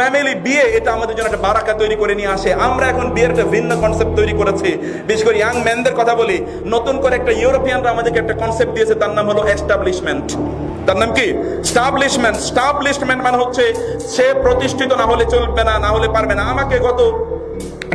Family বিয়ে, এটা আমাদের জন্য একটা বারাকা তৈরি করে নিয়ে আসে। আমরা এখন বিয়ের একটা ভিন্ন কনসেপ্ট তৈরি করেছি। বিশেষ করে ইয়াং ম্যানদের কথা বলি, নতুন করে একটা ইউরোপিয়ানরা আমাদেরকে একটা কনসেপ্ট দিয়েছে, তার নাম হলো এস্টাবলিশমেন্ট তার নাম কি? স্টাবলিশমেন্ট স্টাবলিশমেন্ট মানে হচ্ছে, সে প্রতিষ্ঠিত না হলে চলবে না না হলে পারবে না। আমাকে গত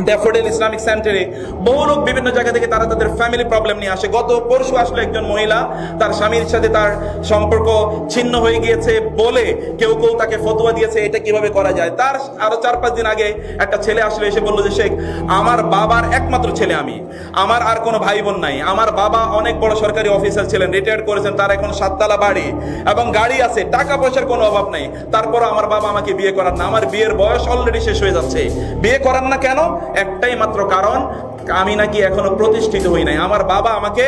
ড্যাফোডিল ইসলামিক সেন্টারে বহু লোক বিভিন্ন জায়গা থেকে তারা তাদের ফ্যামিলি প্রবলেম নিয়ে আসে। গত পরশু আসলো একজন মহিলা, তার স্বামীর সাথে তার সম্পর্ক ছিন্ন হয়ে গিয়েছে বলে কেউ কেউ তাকে ফতোয়া দিয়েছে, এটা কীভাবে করা যায়? তার আরও চার পাঁচ দিন আগে একটা ছেলে আসলে, এসে বলল যে, শেখ, আমার বাবার একমাত্র ছেলে আমি। আমার আর কোনো ভাই বোন নাই। আমার বাবা অনেক বড় সরকারি অফিসার ছিলেন রিটায়ার্ড করেছেন, তার এখন সাততলা বাড়ি এবং গাড়ি আছে, টাকা পয়সার কোনো অভাব নাই। তারপর আমার বাবা আমাকে বিয়ে করার না। আমার বিয়ের বয়স অলরেডি শেষ হয়ে যাচ্ছে। বিয়ে করার না কেন? একটাই মাত্র কারণ আমি নাকি এখনও প্রতিষ্ঠিত হই নাই। আমার বাবা আমাকে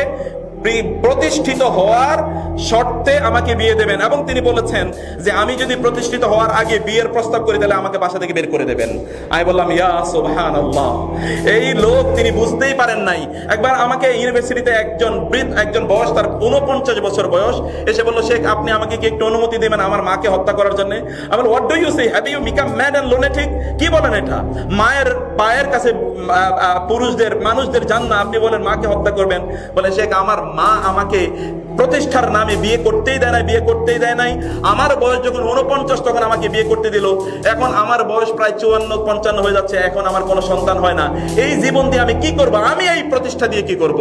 প্রতিষ্ঠিত হওয়ার শর্তে আমাকে বিয়ে দেবেন। এবং তিনি বলেছেন যে, আমি যদি প্রতিষ্ঠিত হওয়ার আগে বিয়ের প্রস্তাব করি, তাহলে আমাকে বাসা থেকে বের করে দেবেন। আমি বললাম, ইয়া সুবহান এই লোক তিনি বুঝতেই পারেন নাই। একবার আমাকে ইউনিভার্সিটিতে একজন বৃদ্ধ, একজন বয়স, তার উনপঞ্চাশ বছর বয়স, এসে বলল, শেখ, আপনি আমাকে কি একটু অনুমতি দেবেন আমার মাকে হত্যা করার জন্য? আমি what do you say have you become mad and lunatic কি বলেন এটা? মায়ের পায়ের কাছে পুরুষদের, মানুষদের জান না, আপনি বলেন মাকে হত্যা করবেন। বলে, শেখ, আমার মা আমাকে প্রতিষ্ঠার নামে বিয়ে করতেই দেয় নাই, বিয়ে করতেই দেয় নাই। আমার বয়স যখন উনপঞ্চাশ তখন আমাকে বিয়ে করতে দিল। এখন আমার বয়স প্রায় চুয়ান্ন, পঞ্চান্ন হয়ে যাচ্ছে। এখন আমার কোনো সন্তান হয় না। এই জীবন দিয়ে আমি কি করব? আমি এই প্রতিষ্ঠা দিয়ে কি করব?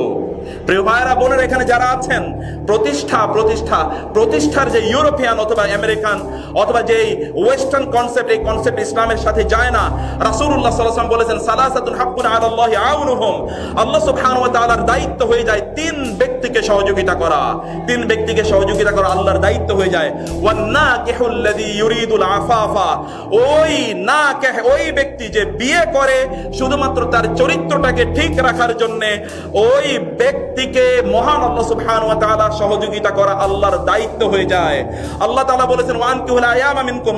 প্রিয় ভাইয়েরা, বোনের এখানে যারা আছেন, প্রতিষ্ঠা প্রতিষ্ঠা, প্রতিষ্ঠার যে ইউরোপিয়ান অথবা আমেরিকান অথবা যে ওয়েস্টার্ন কনসেপ্ট, এই কনসেপ্ট ইসলামের সাথে যায় না। রাসূলুল্লাহ সাল্লাল্লাহু আলাইহি ওয়াসাল্লাম বলেছেন, সালাসাতুন হাক্কুন আলাল্লাহি আউনুহুম। আল্লাহ সুবহানাহু দায়িত্ব হয়ে যায় তিন ব্যক্তিকে সহযোগিতা করা। তিন ব্যক্তিকে সহযোগিতা করা আল্লাহর দায়িত্ব হয়ে যায়। নাকিহুল্লাযী ইউরিদুল আফাফা। ওই নাকিহ ওই ব্যক্তি যে বিয়ে করে, শুধুমাত্র তার চরিত্রটাকে ঠিক রাখার জন্য, ওই ব্যক্তিকে মহান আল্লাহ ওয়া তাআলা সহযোগিতা করা আল্লাহর দায়িত্ব হয়ে যায়। আল্লাহ তাআলা বলেছেন ওয়ান কিহুল আয়ামা মিনকুম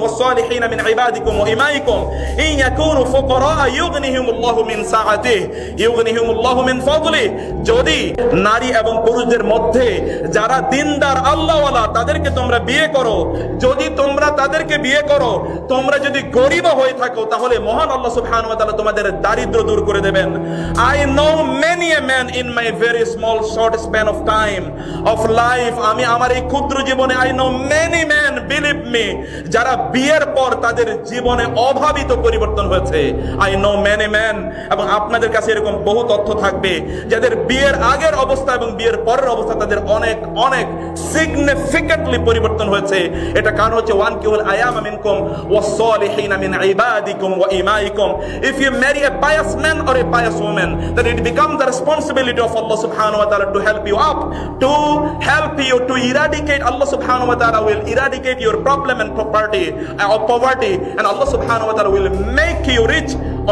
মিন ইবাদিকুম ওয়া ইমাইকুম। ইন ইয়াকুনু ফুকারা ইউগনিহিমুল্লাহু মিন সাআতিহি। ইউগনিহিমুল্লাহু মিন যদি নারী এবং পুরুষদের মধ্যে যারা দিনদার আল্লাহওয়ালা, তাদেরকে তোমরা বিয়ে করো। যদি তোমরা তাদেরকে বিয়ে করো, তোমরা যদি গরিব হয়ে থাকো, তাহলে মহান আল্লাহ সুবহানাহু ওয়া তোমাদের দারিদ্র দূর করে দেবেন। I know many a man in my very small short span of time of life আমি আমার এই ক্ষুদ্র জীবনে I know many man believe me যারা বিয়ের পর তাদের জীবনে অভাবিত পরিবর্তন হয়েছে। আই নো মেনি ম্যান এবং আপনাদের কাছে এরকম বহু তথ্য থাকবে, যাদের বিয়ের আগের অবস্থা এবং বিয়ের পরের অবস্থা তাদের অনেক অনেক সিগনিফিকেন্টলি পরিবর্তন হয়েছে এটা কারণ হচ্ছে ওয়ান কিউল আয়াম মিনকুম ওয়াস-সালিহিনা মিন ইবাদিকুম ওয়া ইমাইকুম if you marry a pious man or a pious woman then it becomes the responsibility of Allah subhanahu wa ta'ala to help you up to help you to eradicate Allah subhanahu wa ta'ala will eradicate your problem and property uh, of poverty and Allah subhanahu wa ta'ala will make you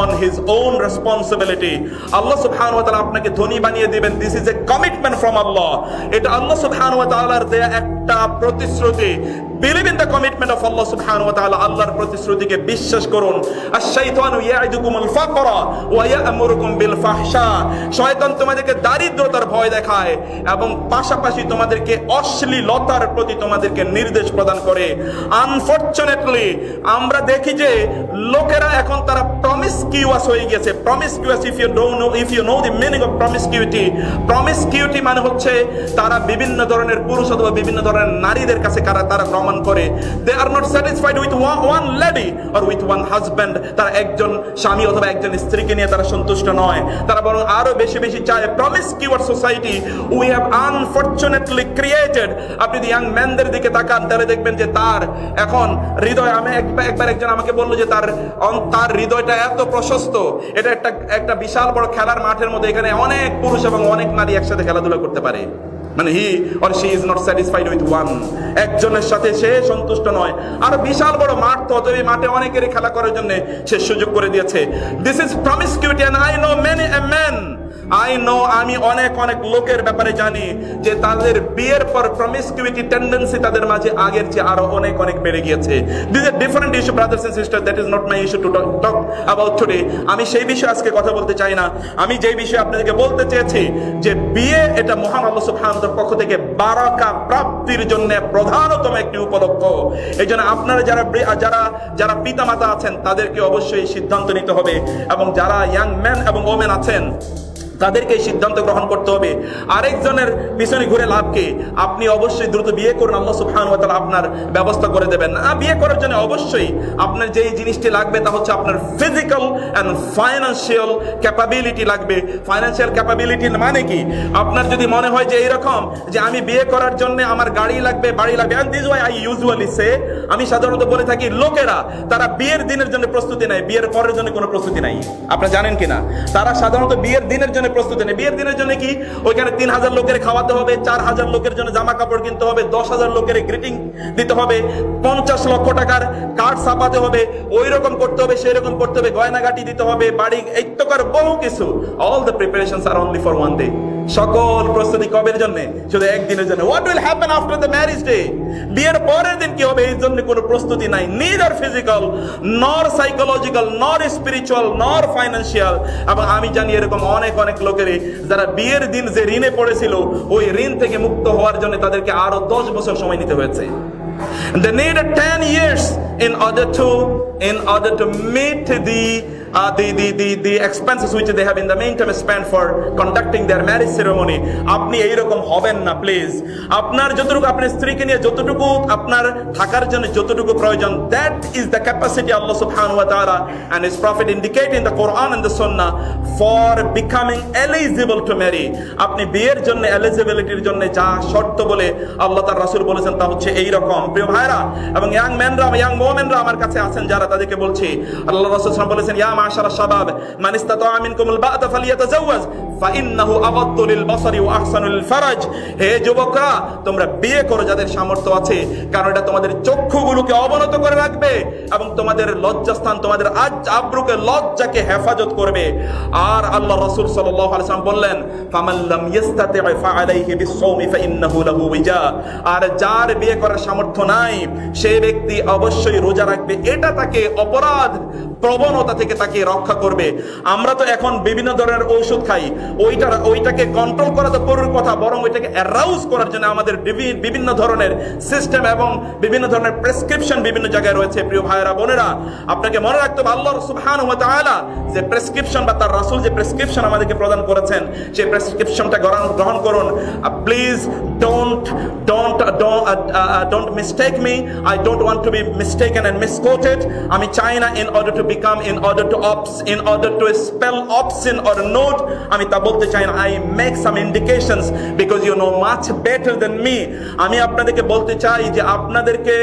on his own responsibility. Allah সুবহান ওয়া তাআলা আপনাকে ধনী বানিয়ে দিবেন। This is a commitment from Allah এটা আল্লাহ সুবহান ওয়া তাআলার দেয়া একটা প্রতিশ্রুতি। Believe in the commitment of Allah সুবহানাহু ওয়া তাআলা আল্লাহর প্রতিশ্রুতিকে বিশ্বাস করুন। ইয়াইদুকুমুল ফাকরা ওয়া ইয়া'মুরুকুম বিল ফাহশা। শয়তান তোমাদেরকে দারিদ্রতার ভয় দেখায় এবং পাশাপাশি তোমাদেরকে অশ্লীলতার প্রতি তোমাদেরকে নির্দেশ প্রদান করে। আনফরচুনেটলি আমরা দেখি যে লোকেরা এখন তারা প্রমিস প্রমিসকিউয়াস হয়ে গেছে promise promiscuous if you don't know if you know the meaning of promiscuity promiscuity মানে হচ্ছে তারা বিভিন্ন ধরনের পুরুষ অথবা বিভিন্ন ধরনের নারীদের কাছে কারা তারা ভ্রমণ করে they are not satisfied with one lady or with one husband তারা একজন স্বামী অথবা একজন স্ত্রীকে নিয়ে তারা সন্তুষ্ট নয়। তারা বরং আরও বেশি বেশি চায় promise promiscuous society we have unfortunately created আপনি যদি ইয়াং ম্যানদের দিকে তাকান, তাহলে দেখবেন যে তার এখন হৃদয়, আমি একবার একজন আমাকে বলল যে তার তার হৃদয়টা এত প্রশস্ত। এটা একটা একটা বিশাল বড় খেলার মাঠের মধ্যে এখানে অনেক পুরুষ এবং অনেক নারী একসাথে খেলাধুলা করতে পারে। মানে he or she is not satisfied with one একজনের সাথে সে সন্তুষ্ট নয়। আর বিশাল বড় মাঠ তো তবে মাঠে অনেকেরই খেলা করার জন্য সে সুযোগ করে দিয়েছে। This is promiscuity and I know many a man I know আমি অনেক অনেক লোকের ব্যাপারে জানি যে তাদের বিয়ের পর প্রমিসকিউইটি টেন্ডেন্সি তাদের মাঝে আগের চেয়ে আরও অনেক অনেক বেড়ে গিয়েছে। This a different issue brothers and sister that is not my issue to talk about today আমি সেই বিষয়ে আজকে কথা বলতে চাই না। আমি যেই বিষয়ে আপনাদেরকে বলতে চেয়েছি যে বিয়ে এটা মহান আল্লাহ সুবহানাহুর পক্ষ থেকে বারাকা প্রাপ্তির জন্য প্রধানতম একটি উপলক্ষ। এই জন্য আপনারা যারা যারা যারা পিতামাতা আছেন, তাদেরকে অবশ্যই সিদ্ধান্ত নিতে হবে এবং যারা ইয়াং ম্যান এবং ওমেন আছেন তাদেরকে সিদ্ধান্ত গ্রহণ করতে হবে। আরেকজনের পিছনে ঘুরে লাভ কি? আপনি অবশ্যই দ্রুত বিয়ে করুন, আল্লাহ সুবহানাহু ওয়া আপনার ব্যবস্থা করে দেবেন। না বিয়ে করার জন্য অবশ্যই আপনার যেই জিনিসটি লাগবে তা হচ্ছে আপনার ফিজিক্যাল অ্যান্ড ফাইন্যান্সিয়াল ক্যাপাবিলিটি লাগবে। ফাইন্যান্সিয়াল ক্যাপাবিলিটি মানে কি? আপনার যদি মনে হয় যে এইরকম যে আমি বিয়ে করার জন্য আমার গাড়ি লাগবে, বাড়ি লাগবে this is why I usually say, আমি সাধারণত বলে থাকি, লোকেরা তারা বিয়ের দিনের জন্য প্রস্তুতি নেয়, বিয়ের পরের জন্য কোনো প্রস্তুতি নাই। আপনারা জানেন কিনা? তারা সাধারণত বিয়ের দিনের জন্য প্রস্তুতি নেয় বিয়ের দিনের জন্য কি? ওইখানে তিন হাজার লোকের খাওয়াতে হবে, চার হাজার লোকের জন্য জামা কাপড় কিনতে হবে, দশ হাজার লোকের গ্রিটিং দিতে হবে, পঞ্চাশ লক্ষ টাকার কার্ড ছাপাতে হবে ওই রকম করতে হবে সেই রকম করতে হবে, গয়নাগাটি দিতে হবে, বাড়ি এই প্রকার বহু কিছু। All the preparation are only for one day সকল প্রস্তুতি কবের জন্য শুধু একদিনের জন্য। What will happen after the marriage day বিয়ের পরের দিন কি হবে? এই জন্য কোনো প্রস্তুতি নাই। Neither physical nor psychological nor spiritual nor financial এবং আমি জানি এরকম অনেক অনেক লোকেরই যারা বিয়ের দিন যে ঋণে পড়েছিল, ওই ঋণ থেকে মুক্ত হওয়ার জন্য তাদেরকে আরও দশ বছর সময় নিতে হয়েছে। They needed 10 years in order to, in order to meet the uh, the, the, the, the expenses which they have in the meantime spent for conducting their marriage ceremony আপনি এইরকম হবেন না প্লিজ আপনার যতটুকু আপনার স্ত্রীকে নিয়ে যতটুকু আপনার থাকার জন্য যতটুকু প্রয়োজন that is the capacity Allah সুবহানাহু ওয়া তাআলা and his prophet indicate in the Quran and the Sunnah for becoming eligible to marry. আপনি বিয়ের জন্য এলিজিবিলিটির জন্য যা শর্ত বলে আল্লাহ তার রাসূল বলেছেন তা হচ্ছে এই রকম প্রিয় ভাইরা এবং ইয়াং ম্যানরা ইয়াং ওমেনরা আমার কাছে আছেন যারা তাদেরকে বলছি আল্লাহ রাসূল বলেছেন ইয়া সামর্থ্য হেফাজত করবে। আর আল্লাহ রাসূল সাল্লাল্লাহু আলাইহি বললেন, ফামান লাম ইস্তাতি আর যার বিয়ে করার সামর্থ্য নাই সেই ব্যক্তি অবশ্যই রোজা রাখবে। এটা তাকে অপরাধ প্রবণতা থেকে তাকে রক্ষা করবে। আমরা তো এখন বিভিন্ন ধরনের ঔষধ খাই। ওইটা ওইটাকে কন্ট্রোল করা তো পরের কথা, বরং ওইটাকে অ্যারাউজ করার জন্য আমাদের বিভি- বিভিন্ন ধরনের সিস্টেম এবং বিভিন্ন ধরনের প্রেসক্রিপশন বিভিন্ন জায়গায় রয়েছে। প্রিয় ভাইয়েরা, বোনেরা, আপনাকে মনে রাখতে হবে, আল্লাহ তাআলা যে প্রেসক্রিপশন বা তার রাসূল যে প্রেসক্রিপশন আমাদেরকে প্রদান করেছেন, সেই প্রেসক্রিপশনটা গ্রহণ করুন। Please don't don't don't mistake me I don't want to be mistaken and misquoted আমি চাই না in order to become in order to oops in order to spell oops in or note আমি তা বলতে চাই না I make some indications because you know much better than me আমি আপনাদেরকে বলতে চাই যে আপনাদেরকে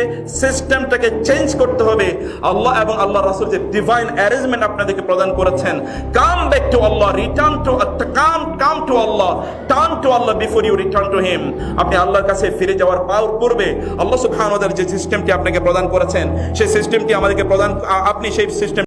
সিস্টেমটাকে চেঞ্জ করতে হবে। আল্লাহ এবং আল্লাহ রাসূল যে ডিভাইন অ্যারেঞ্জমেন্ট আপনাদেরকে প্রদান করেছেন। Come back to Allah return to come come to Allah turn to Allah before you return to him আপনি আল্লাহর কাছে ফিরে যাওয়ার পাওয়ার পূর্বে আল্লাহ সুবহানাহু যে সিস্টেমটি আপনাকে প্রদান করেছেন, সেই সিস্টেমটি আমাদেরকে প্রদান আপনি সেই সিস্টেম